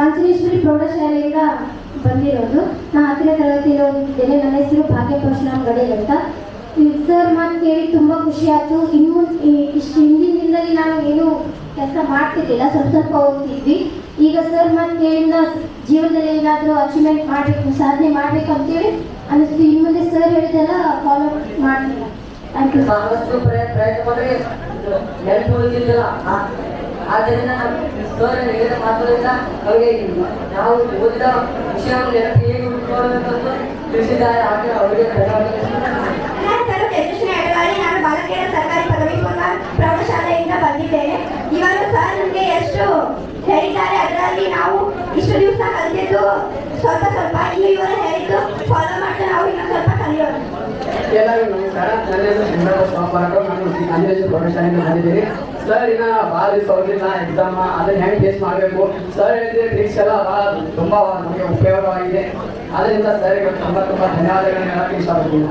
ಕಾಂಚನೇಶ್ವರಿ ಪ್ರೌಢಶಾಲೆಯಿಂದ ಬಂದಿರೋದು. ನಾ ಹತ್ತನೇ ತರಗತಿಯಲ್ಲಿ ನನ್ನ ಹೆಸರು ಭಾಗ್ಯ ಪರಶುರಾಮ್ ಗಡೇಲ್ ಅಂತ. ಸರ್ ಮಾತು ಕೇಳಿ ತುಂಬ ಖುಷಿ ಆಯಿತು. ಇನ್ನು ಇಷ್ಟು ಹಿಂದಿನ ದಿನದಲ್ಲಿ ನಾನು ಏನು ಕೆಲಸ ಮಾಡ್ತಿದ್ದಿಲ್ಲ ಸ್ವಲ್ಪ ಸ್ವಲ್ಪ ಹೋಗ್ತಿದ್ವಿ ಈಗ ಸರ್ ಮಾತು ಕೇಳಿದ ಜೀವನದಲ್ಲಿ ಏನಾದರೂ ಅಚೀವ್ಮೆಂಟ್ ಮಾಡಬೇಕು, ಸಾಧನೆ ಮಾಡಬೇಕು ಅಂತೇಳಿ ಅನ್ನಿಸ್ತು. ಇನ್ನು ಮುಂದೆ ಸರ್ ಹೇಳಿದೆಲ್ಲ ಫಾಲೋ ಮಾಡ್ತೀನಿ. ಪ್ರಯ- ಪ್ರಯತ್ನ ಮಾಡಿದ್ರೆ ಆದ್ದರಿಂದ ಸರ್ ಹೇಳಿದ ಮಾತುಗಳಿಂದ ಅವರಿಗೆ ನಾವು ಓದಿದ ವಿಷಯವನ್ನು ನೆನಪು ಹೇಗೆ ಉಳಿದುಕೊಳ್ಳಬೇಕಂತ ತಿಳಿಸಿದ್ದಾರೆ. ಹಾಗೆ ಅವರಿಗೆ ಬಾಲಕಿಯರ ಸರ್ಕಾರಿ ಪದವಿ ಪೂರ್ವ ಪ್ರೌಢಶಾಲೆಯಿಂದ ಬಂದಿದ್ದೇನೆ. ಇವಾಗ ಸರ್ ನಮಗೆ ಎಷ್ಟು ಹೇಳಿದ್ದಾರೆ ಅದರಲ್ಲಿ ನಾವು ಇಷ್ಟು ದಿವಸ ಕಲಿತಿದ್ದು ಸ್ವಲ್ಪ ಸ್ವಲ್ಪ. ಇನ್ನು ಇವರು ಹೇಳಿದ್ದು ಫಾಲೋ ಮಾಡ್ತಾ ನಾವು ಸ್ವಲ್ಪ ಕಲಿಯೋಣ. ಎಲ್ಲರಿಗೂ ನಮಸ್ಕಾರ. ನನ್ನ ಹೆಸರು ಸ್ವಾಮಿ ನಾನು ಪ್ರೌಢಶಾಲೆಯಿಂದ ಬಂದಿದ್ದೀನಿ. ಸರ್ ಇನ್ನ ದಿವಸ ಹೋಗಿಲ್ಲ ಎಕ್ಸಾಮ್ ಅದನ್ನ ಹೆಂಗ್ ಫೇಸ್ ಮಾಡಬೇಕು? ಸರ್ ಹೇಳಿದ್ರೆ ಟ್ರಿಕ್ಸ್ ಎಲ್ಲ ಬಹಳ ತುಂಬ, ನಮಗೆ ಉಪಯೋಗವಾಗಿದೆ. ಅದರಿಂದ ಸರ್ ತುಂಬಾ ತುಂಬಾ ಧನ್ಯವಾದಗಳನ್ನ ಹೇಳಕ್ಕೆ ಇಷ್ಟಪಡ್ತೀನಿ.